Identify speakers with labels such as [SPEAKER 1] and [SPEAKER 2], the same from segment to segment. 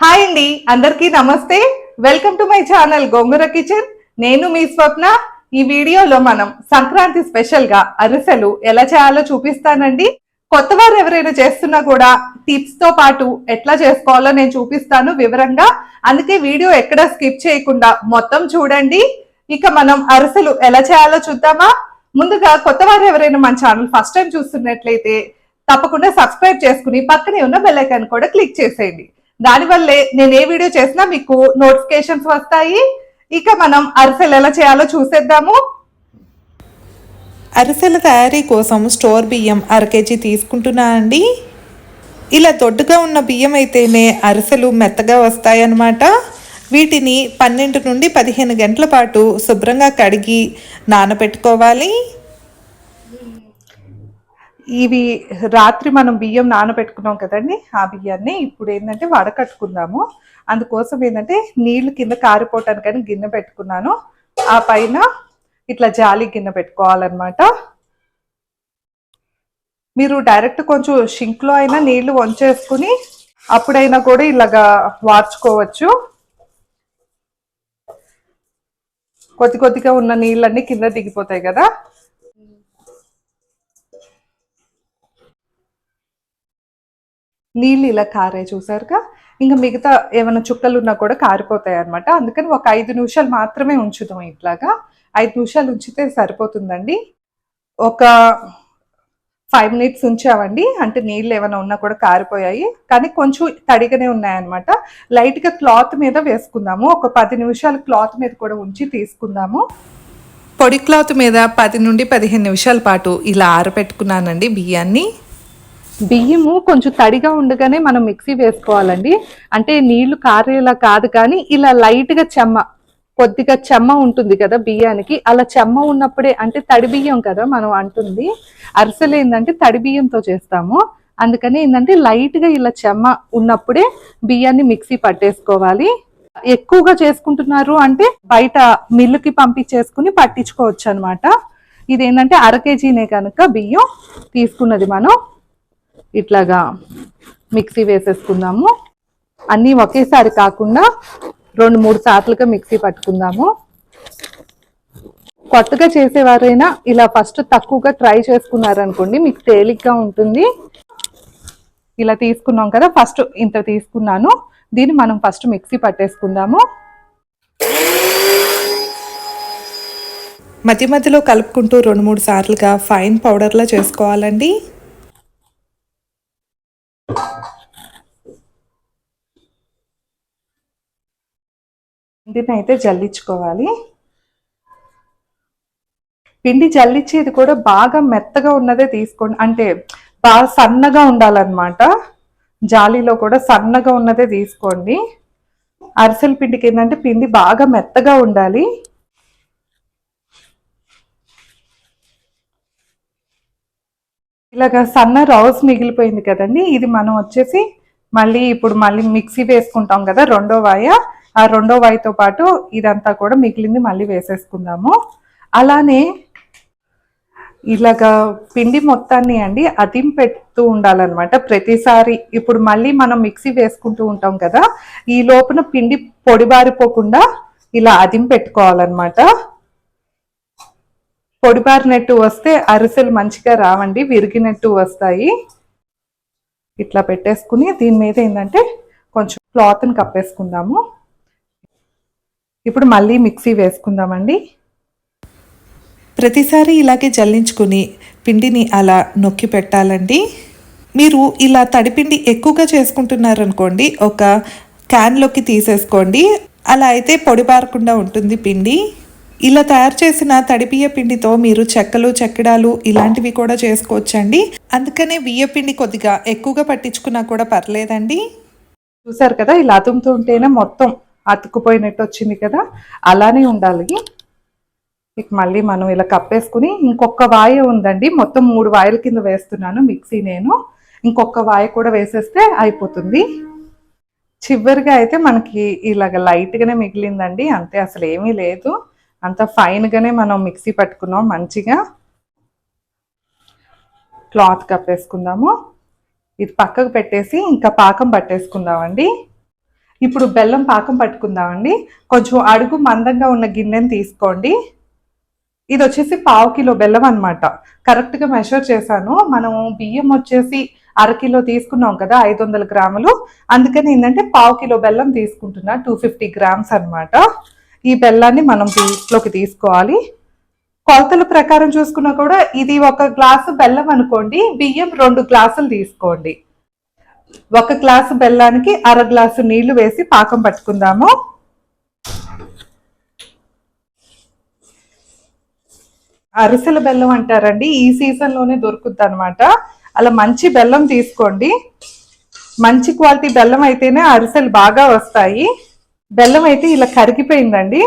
[SPEAKER 1] Hi అండి అందరికీ నమస్తే. Welcome to my channel Gongura kitchen నేను మీ స్వప్న. ఈ వీడియోలో మనం సంక్రాంతి స్పెషల్గా అరిసెలు ఎలా చేయాలో చూపిస్తానండి. కొత్త వారు ఎవరైనా చేస్తున్నా కూడా టిప్స్తో పాటు ఎట్లా చేసుకోవాలో నేను చూపిస్తాను వివరంగా. అందుకే వీడియో ఎక్కడ స్కిప్ చేయకుండా మొత్తం చూడండి. ఇక మనం అరిసెలు ఎలా చేయాలో చూద్దామా? ముందుగా కొత్త వారు ఎవరైనా మన ఛానల్ ఫస్ట్ టైం చూస్తున్నట్లయితే తప్పకుండా సబ్స్క్రైబ్ చేసుకుని పక్కనే ఉన్న బెల్ ఐకాన్ కూడా క్లిక్ చేసేయండి. దానివల్లే నేను ఏ వీడియో చేసినా మీకు నోటిఫికేషన్స్ వస్తాయి. ఇక మనం అరిసెలు ఎలా చేయాలో చూసేద్దాము.
[SPEAKER 2] అరిసెల తయారీ కోసం స్టోర్ బియ్యం అర కేజీ తీసుకుంటున్నా అండి. ఇలా దొడ్డుగా ఉన్న బియ్యం అయితేనే అరిసెలు మెత్తగా వస్తాయన్నమాట. వీటిని పన్నెండు నుండి పదిహేను గంటల పాటు శుభ్రంగా కడిగి నానబెట్టుకోవాలి.
[SPEAKER 1] ఇవి రాత్రి మనం బియ్యం నానబెట్టుకున్నాం కదండి ఆ బియ్యాన్ని ఇప్పుడు ఏంటంటే వడకట్టుకుందాము. అందుకోసం ఏంటంటే నీళ్ళు కింద కారిపోవటానికని గిన్నె పెట్టుకున్నాను. ఆ పైన ఇట్లా జాలి గిన్నె పెట్టుకోవాలన్నమాట. మీరు డైరెక్ట్ కొంచెం షింక్లో అయినా నీళ్ళు వంచేసుకుని అప్పుడైనా కూడా ఇలాగా వార్చుకోవచ్చు. కొద్ది కొద్దిగా ఉన్న నీళ్ళన్నీ కింద దిగిపోతాయి కదా. నీళ్ళు ఇలా కారే చూసారుగా? ఇంకా మిగతా ఏమైనా చుక్కలు ఉన్నా కూడా కారిపోతాయి అనమాట అందుకని ఒక ఐదు నిమిషాలు మాత్రమే ఉంచుదాం ఇట్లాగా. ఐదు నిమిషాలు ఉంచితే సరిపోతుందండి. ఒక ఫైవ్ మినిట్స్ ఉంచామండి. అంటే నీళ్ళు ఏమైనా ఉన్నా కూడా కారిపోయాయి. కానీ కొంచెం తడిగానే ఉన్నాయన్నమాట. లైట్గా క్లాత్ మీద వేసుకుందాము. ఒక పది నిమిషాలు క్లాత్ మీద కూడా ఉంచి తీసుకుందాము.
[SPEAKER 2] పొడి క్లాత్ మీద పది నుండి పదిహేను నిమిషాల పాటు ఇలా ఆరబెట్టుకున్నానండి బియ్యాన్ని.
[SPEAKER 1] బియ్యము కొంచెం తడిగా ఉండగానే మనం మిక్సీ వేసుకోవాలండి. అంటే నీళ్ళు కారేలా కాదు కానీ ఇలా లైట్గా చెమ్మ కొద్దిగా చెమ్మ ఉంటుంది కదా బియ్యానికి అలా చెమ్మ ఉన్నప్పుడే అంటే తడి బియ్యం కదా మనం అంటుంది. అరిసెలు ఏంటంటే తడి బియ్యంతో చేస్తాము. అందుకని ఏంటంటే లైట్గా ఇలా చెమ్మ ఉన్నప్పుడే బియ్యాన్ని మిక్సీ పట్టేసుకోవాలి. ఎక్కువగా చేసుకుంటున్నారు అంటే బయట మిల్లుకి పంపించేసుకుని పట్టించుకోవచ్చు అనమాట ఇది ఏంటంటే అర కేజీనే కనుక బియ్యం తీసుకున్నది మనం. ఇట్లాగా మిక్సీ వేసేసుకుందాము. అన్నీ ఒకేసారి కాకుండా రెండు మూడు సార్లుగా మిక్సీ పట్టుకుందాము. కొత్తగా చేసేవారైనా ఇలా ఫస్ట్ తక్కువగా ట్రై చేసుకున్నారనుకోండి మీకు తేలిగ్గా ఉంటుంది. ఇలా తీసుకున్నాం కదా ఫస్ట్ ఇంత తీసుకున్నాను. దీన్ని మనం ఫస్ట్ మిక్సీ పట్టేసుకుందాము.
[SPEAKER 2] మధ్య మధ్యలో కలుపుకుంటూ రెండు మూడు సార్లుగా ఫైన్ పౌడర్లా చేసుకోవాలండి.
[SPEAKER 1] పిండిని అయితే జల్లించుకోవాలి. పిండి జల్లించేది కూడా బాగా మెత్తగా ఉన్నదే తీసుకోండి. అంటే బాగా సన్నగా ఉండాలన్నమాట. జాలీలో కూడా సన్నగా ఉన్నదే తీసుకోండి. అరిసెల పిండికి ఏంటంటే పిండి బాగా మెత్తగా ఉండాలి. ఇలాగ సన్న రౌస్ మిగిలిపోయింది కదండి. ఇది మనం వచ్చేసి మళ్ళీ ఇప్పుడు మళ్ళీ మిక్సీ వేసుకుంటాం కదా రెండో వాయ. ఆ రెండో వైతో పాటు ఇదంతా కూడా మిగిలింది మళ్ళీ వేసేసుకుందాము. అలానే ఇలాగా పిండి మొత్తాన్ని అండి అదిం పెడుతూ ఉండాలన్నమాట ప్రతిసారి. ఇప్పుడు మళ్ళీ మనం మిక్సీ వేసుకుంటూ ఉంటాం కదా ఈ లోపల పిండి పొడిబారిపోకుండా ఇలా అదిం పెట్టుకోవాలన్నమాట. పొడిబారినట్టు వస్తే అరిసెలు మంచిగా రావండి విరిగినట్టు వస్తాయి. ఇట్లా పెట్టేసుకుని దీని మీద ఏంటంటే కొంచెం క్లాత్ని కప్పేసుకుందాము. ఇప్పుడు మళ్ళీ మిక్సీ వేసుకుందామండి.
[SPEAKER 2] ప్రతిసారి ఇలాగే జల్లించుకుని పిండిని అలా నొక్కి పెట్టాలండి. మీరు ఇలా తడిపిండి ఎక్కువగా చేసుకుంటున్నారనుకోండి ఒక క్యాన్లోకి తీసేసుకోండి. అలా అయితే పొడి పారకుండా ఉంటుంది పిండి. ఇలా తయారు చేసిన తడిబియ్య పిండితో మీరు చెక్కలు చెక్కడాలు ఇలాంటివి కూడా చేసుకోవచ్చండి. అందుకనే బియ్య పిండి కొద్దిగా ఎక్కువగా పట్టించుకున్నా కూడా పర్లేదండి.
[SPEAKER 1] చూసారు కదా ఇలా అతుముతూ ఉంటేనే మొత్తం అతుక్కుపోయినట్టు వచ్చింది కదా అలానే ఉండాలి. ఇక మళ్ళీ మనం ఇలా కప్పేసుకుని ఇంకొక వాయ ఉందండి. మొత్తం మూడు వాయల కింద వేస్తున్నాను మిక్సీ నేను. ఇంకొక వాయ కూడా వేసేస్తే అయిపోతుంది. చివరిగా అయితే మనకి ఇలాగ లైట్గానే మిగిలిందండి. అంతే అసలు ఏమీ లేదు. అంత ఫైన్గానే మనం మిక్సీ పట్టుకున్నాం మంచిగా. క్లాత్ కప్పేసుకుందాము. ఇది పక్కకు పెట్టేసి ఇంకా పాకం పట్టేసుకుందామండి. ఇప్పుడు బెల్లం పాకం పట్టుకుందామండి. కొంచెం అడుగు మందంగా ఉన్న గిన్నెని తీసుకోండి. ఇది వచ్చేసి పావు కిలో బెల్లం అనమాట కరెక్ట్గా మెషర్ చేశాను. మనం బియ్యం వచ్చేసి అరకిలో తీసుకున్నాం కదా ఐదు వందల గ్రాములు. అందుకని ఏంటంటే పావు కిలో బెల్లం తీసుకుంటున్నా టూ ఫిఫ్టీ గ్రామ్స్ అనమాట ఈ బెల్లాన్ని మనం దీంట్లోకి తీసుకోవాలి. కొలతల ప్రకారం చూసుకున్నా కూడా ఇది ఒక గ్లాసు బెల్లం అనుకోండి బియ్యం రెండు గ్లాసులు తీసుకోండి. ఒక గ్లాసు బెల్లానికి అర గ్లాసు నీళ్ళు వేసి పాకం పట్టుకుందాము. అరిసెల బెల్లం అంటారండి ఈ సీజన్లోనే దొరుకుద్ది అనమాట అలా మంచి బెల్లం తీసుకోండి. మంచి క్వాలిటీ బెల్లం అయితేనే అరిసెలు బాగా వస్తాయి. బెల్లం అయితే ఇలా కరిగిపోయిందండి.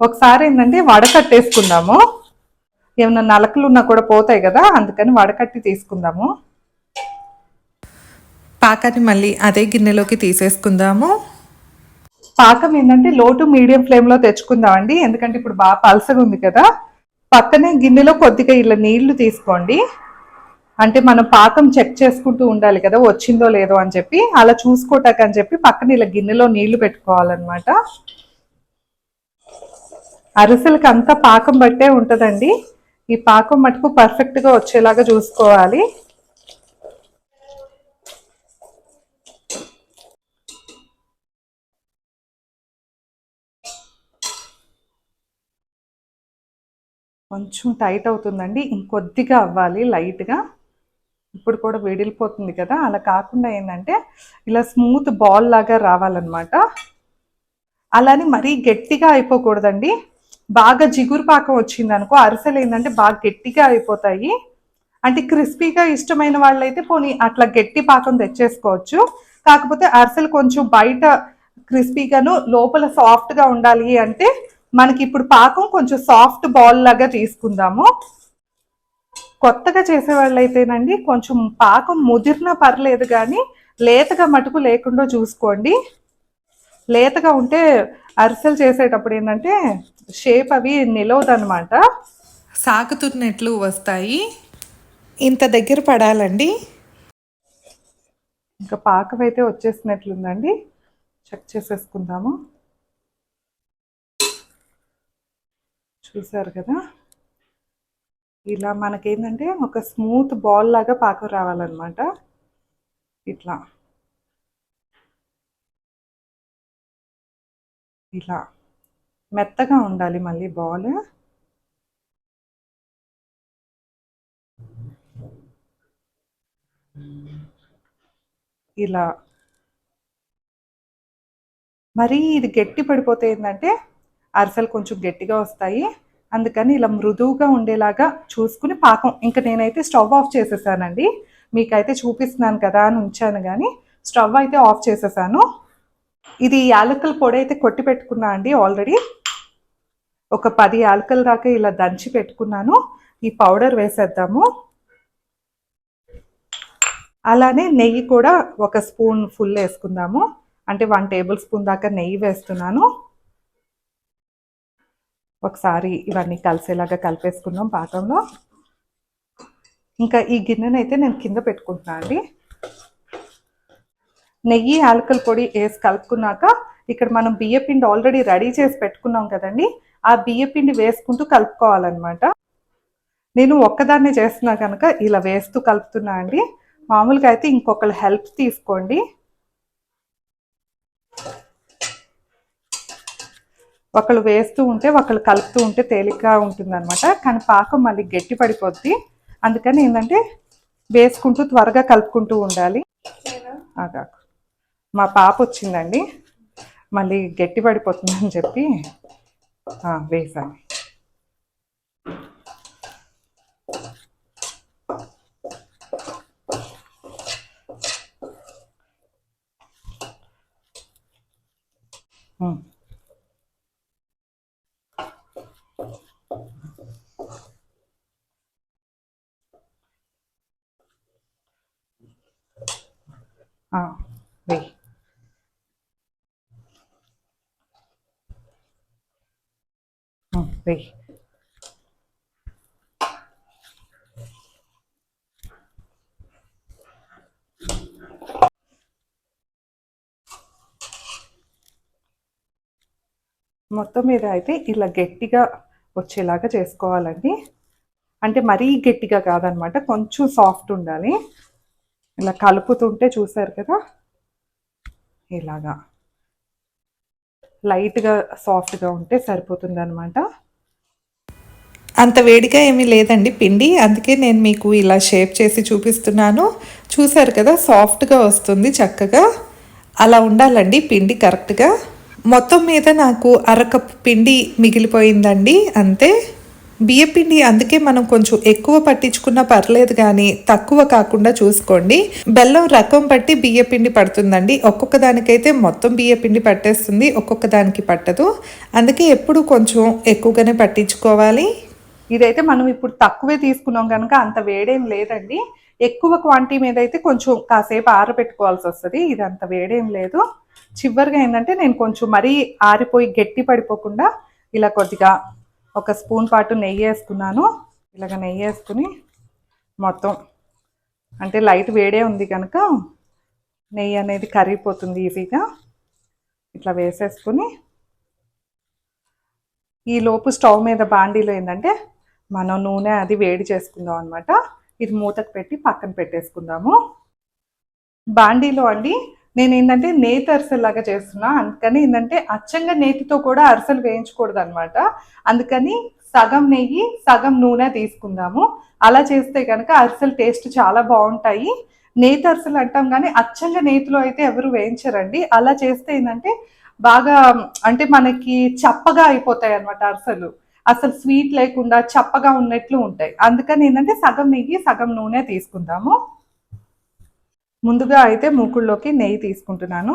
[SPEAKER 1] ఒకసారి ఏంటంటే వడకట్టేసుకుందాము. ఏమైనా నలకలు ఉన్నా కూడా పోతాయి కదా అందుకని వడకట్టి తీసుకుందాము.
[SPEAKER 2] పాకాన్ని మళ్ళీ అదే గిన్నెలోకి తీసేసుకుందాము.
[SPEAKER 1] పాకం ఏంటంటే లో టు మీడియం ఫ్లేమ్లో తెచ్చుకుందామండి. ఎందుకంటే ఇప్పుడు బాగా పలసగా ఉంది కదా. పక్కనే గిన్నెలో కొద్దిగా ఇలా నీళ్ళు తీసుకోండి. అంటే మనం పాకం చెక్ చేసుకుంటూ ఉండాలి కదా వచ్చిందో లేదో అని చెప్పి. అలా చూసుకోటాక అని చెప్పి పక్కన ఇలా గిన్నెలో నీళ్ళు పెట్టుకోవాలన్నమాట. అరిసెలకి అంతా పాకం బట్టే ఉంటుందండి. ఈ పాకం మటుకు పర్ఫెక్ట్గా వచ్చేలాగా చూసుకోవాలి. కొంచెం టైట్ అవుతుందండి. ఇంకొద్దిగా అవ్వాలి లైట్గా. ఇప్పుడు కూడా వెడిలిపోతుంది కదా. అలా కాకుండా ఏంటంటే ఇలా స్మూత్ బాల్ లాగా రావాలన్నమాట. అలాని మరీ గట్టిగా అయిపోకూడదండి. బాగా జిగురు పాకం వచ్చింది అనుకో అరిసెలు ఏంటంటే బాగా గట్టిగా అయిపోతాయి. అంటే క్రిస్పీగా ఇష్టమైన వాళ్ళైతే పోనీ అట్లా గట్టి పాకం తెచ్చేసుకోవచ్చు. కాకపోతే అరిసెలు కొంచెం బయట క్రిస్పీగాను లోపల సాఫ్ట్గా ఉండాలి అంటే మనకి ఇప్పుడు పాకం కొంచెం సాఫ్ట్ బాల్ లాగా తీసుకుందాము. కొత్తగా చేసే వాళ్ళైతేనండి కొంచెం పాకం ముదిరినా పర్లేదు కానీ లేతగా మటుకు లేకుండా చూసుకోండి. లేతగా ఉంటే అరిసెలు చేసేటప్పుడు ఏంటంటే షేప్ అవి నిలవదనమాట.
[SPEAKER 2] సాగుతున్నట్లు వస్తాయి. ఇంత దగ్గర పడాలండి.
[SPEAKER 1] ఇంకా పాకం అయితే వచ్చేసినట్లుందండి. చెక్ చేసేసుకుందాము. చూసారు కదా? ఇలా మనకేంటంటే ఒక స్మూత్ బాల్ లాగా పాకం రావాలన్నమాట. ఇట్లా. ఇలా. మెత్తగా ఉండాలి మళ్ళీ బాల్. ఇలా. మరి ఇది గట్టి పడిపోతే ఏంటంటే అరిసెలు కొంచెం గట్టిగా వస్తాయి. అందుకని ఇలా మృదువుగా ఉండేలాగా చూసుకుని పాకం. ఇంకా నేనైతే స్టవ్ ఆఫ్ చేసేసానండి. మీకైతే చూపిస్తున్నాను కదా అని ఉంచాను కానీ స్టవ్ అయితే ఆఫ్ చేసేసాను. ఇది యాలకుల పొడి అయితే కొట్టి పెట్టుకున్నా అండి ఆల్రెడీ. ఒక పది యాలకుల దాకా ఇలా దంచి పెట్టుకున్నాను. ఈ పౌడర్ వేసేద్దాము. అలానే నెయ్యి కూడా ఒక స్పూన్ ఫుల్ వేసుకుందాము. అంటే వన్ టేబుల్ స్పూన్ దాకా నెయ్యి వేస్తున్నాను. ఒకసారి ఇవన్నీ కలిసేలాగా కలిపేసుకున్నాం పాకంలో. ఇంకా ఈ గిన్నెనైతే నేను కింద పెట్టుకుంటున్నాను అండి. నెయ్యి ఆలకల పొడి వేసి కలుపుకున్నాక ఇక్కడ మనం బియ్యపిండి ఆల్రెడీ రెడీ చేసి పెట్టుకున్నాం కదండి. ఆ బియ్యపిండి వేసుకుంటూ కలుపుకోవాలన్నమాట. నేను ఒక్కదాన్నే చేస్తున్నా కనుక ఇలా వేస్తూ కలుపుతున్నా అండి. మామూలుగా అయితే ఇంకొకరు హెల్ప్ తీసుకోండి. ఒకళ్ళు వేస్తూ ఉంటే ఒకళ్ళు కలుపుతూ ఉంటే తేలిగ్గా ఉంటుందన్నమాట. కానీ పాకం మళ్ళీ గట్టి పడిపోద్ది. అందుకని ఏంటంటే వేసుకుంటూ త్వరగా కలుపుకుంటూ ఉండాలి. ఆగా మా పాప వచ్చిందండి. మళ్ళీ గట్టి పడిపోతుందని చెప్పి వేసాను ఉమ్. ఆ, వెయ్యి ఉమ్, వెయ్యి మొత్తం మీద అయితే ఇలా గట్టిగా వచ్చేలాగా చేసుకోవాలండి. అంటే మరీ గట్టిగా కాదనమాట కొంచెం సాఫ్ట్ ఉండాలి. ఇలా కలుపుతుంటే చూసారు కదా? ఇలాగా. లైట్గా సాఫ్ట్గా ఉంటే సరిపోతుంది అనమాట
[SPEAKER 2] అంత వేడిగా ఏమీ లేదండి పిండి. అందుకే నేను మీకు ఇలా షేప్ చేసి చూపిస్తున్నాను. చూసారు కదా సాఫ్ట్గా వస్తుంది చక్కగా. అలా ఉండాలండి పిండి కరెక్ట్గా. మొత్తం మీద నాకు అరకప్పు పిండి మిగిలిపోయిందండి అంతే. బియ్యపిండి అందుకే మనం కొంచెం ఎక్కువ పట్టించుకున్నా పర్లేదు కానీ తక్కువ కాకుండా చూసుకోండి. బెల్లం రకం బట్టి బియ్యపిండి పడుతుందండి. ఒక్కొక్క దానికైతే మొత్తం బియ్యపిండి పట్టేస్తుంది ఒక్కొక్క దానికి పట్టదు. అందుకే ఎప్పుడు కొంచెం ఎక్కువగానే పట్టించుకోవాలి.
[SPEAKER 1] ఇదైతే మనం ఇప్పుడు తక్కువే తీసుకున్నాం కనుక అంత వేడేం లేదండి. ఎక్కువ క్వాంటిటీ మీద అయితే కొంచెం కాసేపు ఆరబెట్టుకోవాల్సి వస్తుంది. ఇది అంత వేడేం లేదు. చివరిగా ఏంటంటే నేను కొంచెం మరీ ఆరిపోయి గట్టి పడిపోకుండా ఇలా కొద్దిగా ఒక స్పూన్ పాటు నెయ్యి వేసుకున్నాను. ఇలాగ నెయ్యి వేసుకుని మొత్తం అంటే లైట్ వేడే ఉంది కనుక నెయ్యి అనేది కరిగిపోతుంది ఈజీగా. ఇట్లా వేసేసుకుని ఈ లోపు స్టవ్ మీద బాండీలో ఏంటంటే మనం నూనె అది వేడి చేసుకుందాం అనమాట ఇది మూతకు పెట్టి పక్కన పెట్టేసుకుందాము. బాండీలో అండి నేను ఏంటంటే నేతి అరిసెలు లాగా చేస్తున్నా. అందుకని ఏంటంటే అచ్చంగా నేతితో కూడా అరిసెలు వేయించకూడదు అనమాట అందుకని సగం నెయ్యి సగం నూనె తీసుకుందాము. అలా చేస్తే కనుక అరిసెలు టేస్ట్ చాలా బాగుంటాయి. నేతి అరిసెలు అంటాం కానీ అచ్చంగా నేతిలో అయితే ఎవరు వేయించరండి. అలా చేస్తే ఏంటంటే బాగా అంటే మనకి చప్పగా అయిపోతాయి అన్నమాట అరిసెలు. అసలు స్వీట్ లేకుండా చప్పగా ఉన్నట్లు ఉంటాయి. అందుకని ఏంటంటే సగం నెయ్యి సగం నూనె తీసుకుందాము. ముందుగా అయితే మూకుళ్ళలోకి నెయ్యి తీసుకుంటున్నాను.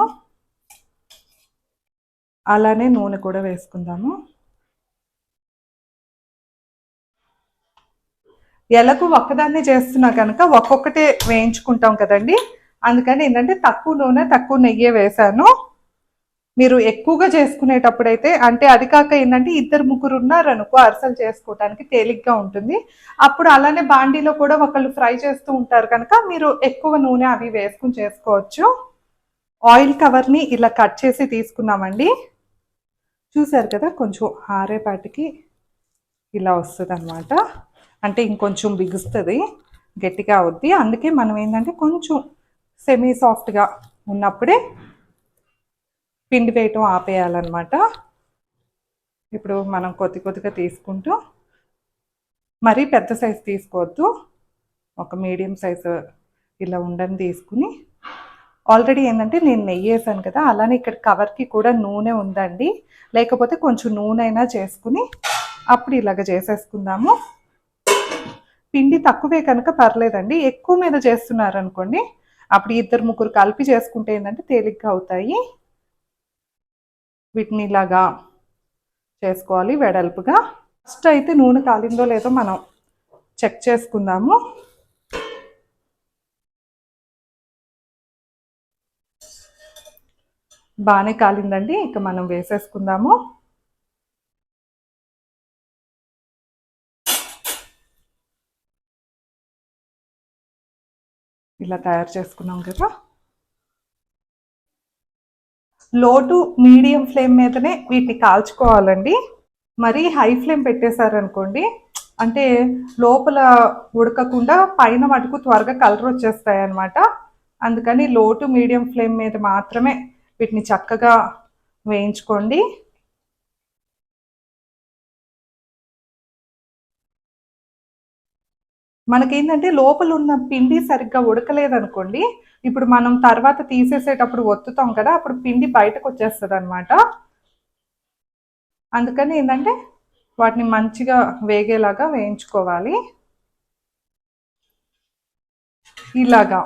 [SPEAKER 1] అలానే నూనె కూడా వేసుకుందాము. ఎలకు ఒక్కదాన్నే చేస్తున్నా కనుక ఒక్కొక్కటే వేయించుకుంటాం కదండి. అందుకని ఏంటంటే తక్కువ నూనె తక్కువ నెయ్యే వేసాను మీరు ఎక్కువగా చేసుకునేటప్పుడైతే అంటే అది కాక ఏంటంటే ఇద్దరు ముగ్గురు ఉన్నారనుకో అరిసెలు చేసుకోవడానికి తేలిగ్గా ఉంటుంది. అప్పుడు అలానే బాండీలో కూడా ఒకళ్ళు ఫ్రై చేస్తూ ఉంటారు కనుక మీరు ఎక్కువ నూనె అవి వేసుకుని చేసుకోవచ్చు. ఆయిల్ కవర్ని ఇలా కట్ చేసి తీసుకున్నామండి. చూసారు కదా కొంచెం ఆరేపాటికి ఇలా వస్తుంది అనమాట అంటే ఇంకొంచెం బిగుస్తుంది గట్టిగా అవుద్ది. అందుకే మనం ఏంటంటే కొంచెం సెమీ సాఫ్ట్గా ఉన్నప్పుడే పిండి వేయటం ఆపేయాలన్నమాట. ఇప్పుడు మనం కొద్ది కొద్దిగా తీసుకుంటూ మరీ పెద్ద సైజు తీసుకోవద్దు. ఒక మీడియం సైజు ఇలా ఉండని తీసుకుని ఆల్రెడీ ఏంటంటే నేను నెయ్యి వేసాను కదా అలానే ఇక్కడ కవర్కి కూడా నూనె ఉందండి. లేకపోతే కొంచెం నూనె అయినా చేసుకుని అప్పుడు ఇలాగ చేసేసుకుందాము. పిండి తక్కువే కనుక పర్లేదండి. ఎక్కువ మీద చేస్తున్నారు అనుకోండి అప్పుడు ఇద్దరు ముగ్గురు కలిపి చేసుకుంటే ఏంటంటే తేలిగ్గా అవుతాయి. వీటిని ఇలాగా చేసుకోవాలి వెడల్పుగా. ఫస్ట్ అయితే నూనె కాలిందో లేదో మనం చెక్ చేసుకుందాము. బాగానే కాలిందండి ఇక మనం వేసేసుకుందాము. ఇలా తయారు చేసుకున్నాం కదా. లో టు మీడియం ఫ్లేమ్ మీదనే వీటిని కాల్చుకోవాలండి. మరీ హై ఫ్లేమ్ పెట్టేశారనుకోండి అంటే లోపల ఉడకకుండా పైన మటుకు త్వరగా కలర్ వచ్చేస్తాయి అనమాట అందుకని లో టు మీడియం ఫ్లేమ్ మీద మాత్రమే వీటిని చక్కగా వేయించుకోండి. మనకేంటంటే లోపల ఉన్న పిండి సరిగ్గా ఉడకలేదనుకోండి ఇప్పుడు మనం తర్వాత తీసేసేటప్పుడు ఒత్తుతాం కదా అప్పుడు పిండి బయటకు వచ్చేస్తుంది అనమాట అందుకని ఏంటంటే వాటిని మంచిగా వేగేలాగా వేయించుకోవాలి. ఇలాగా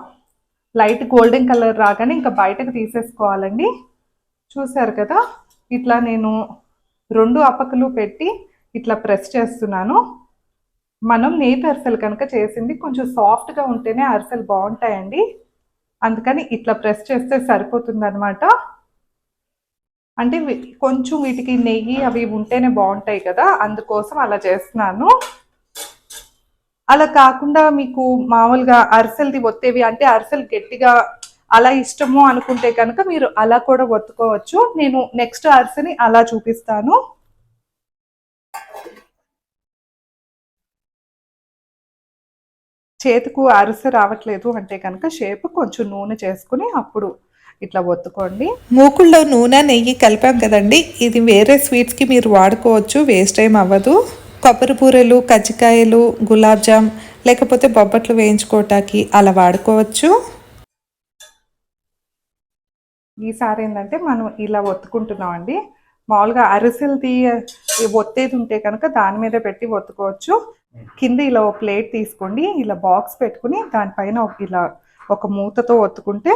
[SPEAKER 1] లైట్ గోల్డెన్ కలర్ రాగానే ఇంకా బయటకు తీసేసుకోవాలండి. చూసారు కదా ఇట్లా నేను రెండు అపకలు పెట్టి ఇట్లా ప్రెస్ చేస్తున్నాను. మనం నేతి అరిసెలు కనుక చేసింది కొంచెం సాఫ్ట్గా ఉంటేనే అరిసెలు బాగుంటాయండి. అందుకని ఇట్లా ప్రెస్ చేస్తే సరిపోతుందనమాట అంటే కొంచెం వీటికి నెయ్యి అవి ఉంటేనే బాగుంటాయి కదా అందుకోసం అలా చేస్తున్నాను. అలా కాకుండా మీకు మామూలుగా అరిసెలది ఒత్తేవి అంటే అరిసెలు గట్టిగా అలా ఇష్టము అనుకుంటే కనుక మీరు అలా కూడా ఒత్తుకోవచ్చు. నేను నెక్స్ట్ అరిసెని అలా చూపిస్తాను. చేతికు అరిసె రావట్లేదు అంటే కనుక షేప్ కొంచెం నూనె చేసుకుని అప్పుడు ఇట్లా ఒత్తుకోండి.
[SPEAKER 2] మూకుల్లో నూనె నెయ్యి కలిపాం కదండి. ఇది వేరే స్వీట్స్కి మీరు వాడుకోవచ్చు వేస్ట్ ఏం అవ్వదు. కొబ్బరి బూరెలు కజ్జికాయలు గులాబ్ జామ్ లేకపోతే బొబ్బట్లు వేయించుకోవటానికి అలా వాడుకోవచ్చు.
[SPEAKER 1] ఈసారి ఏంటంటే మనం ఇలా ఒత్తుకుంటున్నాం అండి మామూలుగా అరిసెలు తీయ ఒత్తేది ఉంటే కనుక దాని మీద పెట్టి ఒత్తుకోవచ్చు. కింద ఇలా ఒక ప్లేట్ తీసుకోండి. ఇలా బాక్స్ పెట్టుకుని దానిపైన ఒక ఇలా ఒక మూతతో ఒత్తుకుంటే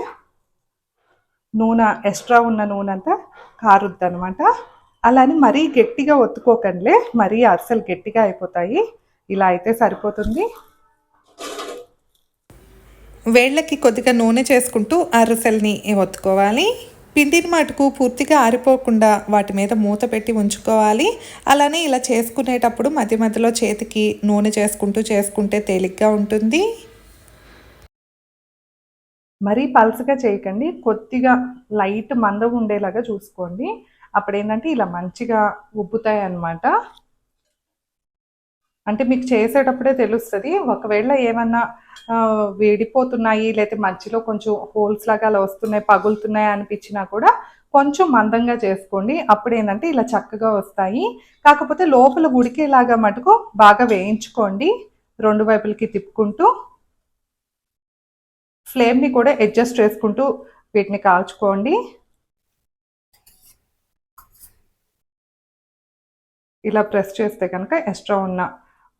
[SPEAKER 1] నూనె ఎక్స్ట్రా ఉన్న నూనె అంతా కారుద్ది అనమాట అలానే మరీ గట్టిగా ఒత్తుకోకండిలే. మరీ అరిసెలు గట్టిగా అయిపోతాయి. ఇలా అయితే సరిపోతుంది.
[SPEAKER 2] వేళ్ళకి కొద్దిగా నూనె చేసుకుంటూ అరిసెల్ని ఒత్తుకోవాలి. పిండిని మటుకు పూర్తిగా ఆరిపోకుండా వాటి మీద మూత పెట్టి ఉంచుకోవాలి. అలానే ఇలా చేసుకునేటప్పుడు మధ్య మధ్యలో చేతికి నూనె చేసుకుంటూ చేసుకుంటే తేలిగ్గా ఉంటుంది.
[SPEAKER 1] మరీ పల్చగా చేయకండి. కొద్దిగా లైట్ మందం ఉండేలాగా చూసుకోండి. అప్పుడు ఏంటంటే ఇలా మంచిగా ఉబ్బుతాయి అన్నమాట అంటే మీకు చేసేటప్పుడే తెలుస్తుంది. ఒకవేళ ఏమన్నా వేడిపోతున్నాయి లేకపోతే మధ్యలో కొంచెం హోల్స్ లాగా అలా వస్తున్నాయి పగులుతున్నాయి అనిపించినా కూడా కొంచెం మందంగా చేసుకోండి. అప్పుడు ఏంటంటే ఇలా చక్కగా వస్తాయి. కాకపోతే లోపల ఉడికేలాగా మటుకు బాగా వేయించుకోండి. రెండు వైపులకి తిప్పుకుంటూ ఫ్లేమ్ని కూడా అడ్జస్ట్ చేసుకుంటూ వీటిని కాల్చుకోండి. ఇలా ప్రెస్ చేస్తే కనుక ఎక్స్ట్రా ఉన్న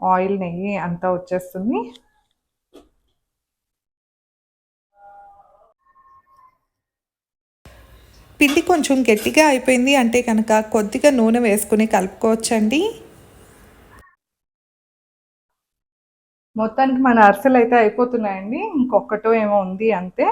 [SPEAKER 1] ఆయిల్ నెయ్యి అంతా వచ్చేస్తుంది.
[SPEAKER 2] పిండి కొంచెం గట్టిగా అయిపోయింది అంటే కనుక కొద్దిగా నూనె వేసుకుని కలుపుకోవచ్చండి.
[SPEAKER 1] మొత్తానికి మన అరిసెలు అయితే అయిపోతున్నాయండి. ఇంకొకటో ఏమో ఉంది అంతే.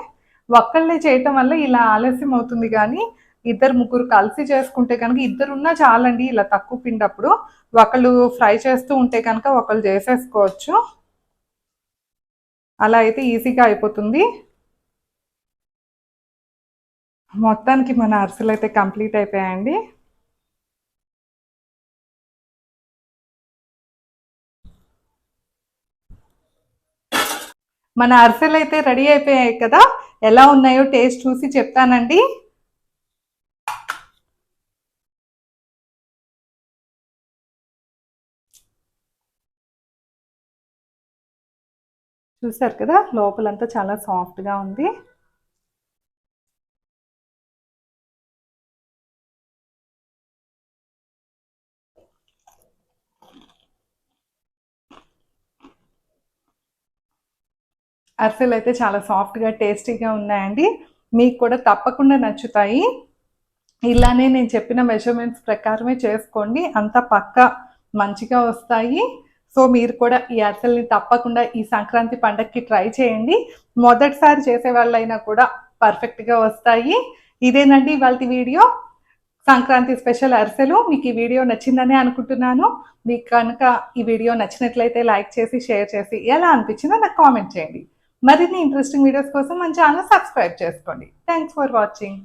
[SPEAKER 1] ఒక్కళ్ళే చేయటం వల్ల ఇలా ఆలస్యం అవుతుంది కానీ ఇద్దరు ముగ్గురు కలిసి చేసుకుంటే కనుక ఇద్దరున్నా చాలండి ఇలా తక్కువ పిండి అప్పుడు ఒకళ్ళు ఫ్రై చేస్తూ ఉంటే కనుక ఒకళ్ళు చేసేసుకోవచ్చు. అలా అయితే ఈజీగా అయిపోతుంది. మొత్తానికి మన అరిసెలు అయితే కంప్లీట్ అయిపోయాయండి. మన అరిసెలు అయితే రెడీ అయిపోయాయి కదా? ఎలా ఉన్నాయో టేస్ట్ చూసి చెప్తానండి. చూసారు కదా లోపలంతా చాలా సాఫ్ట్గా ఉంది. అరిసెలు అయితే చాలా సాఫ్ట్గా టేస్టీగా ఉన్నాయండి. మీకు కూడా తప్పకుండా నచ్చుతాయి. ఇలానే నేను చెప్పిన మెజర్మెంట్స్ ప్రకారమే చేసుకోండి. అంత పక్క మంచిగా వస్తాయి. సో మీరు కూడా ఈ అరిసెల్ని తప్పకుండా ఈ సంక్రాంతి పండగకి ట్రై చేయండి. మొదటిసారి చేసే వాళ్ళైనా కూడా పర్ఫెక్ట్గా వస్తాయి. ఇదేనండి ఇవాళ వీడియో. సంక్రాంతి స్పెషల్ అరిసెలు. మీకు ఈ వీడియో నచ్చిందని అనుకుంటున్నాను. మీకు కనుక ఈ వీడియో నచ్చినట్లయితే లైక్ చేసి షేర్ చేసి ఎలా అనిపించిందో నాకు కామెంట్ చేయండి. మరిన్ని ఇంట్రెస్టింగ్ వీడియోస్ కోసం మన ఛానల్ సబ్స్క్రైబ్ చేసుకోండి. Thanks for watching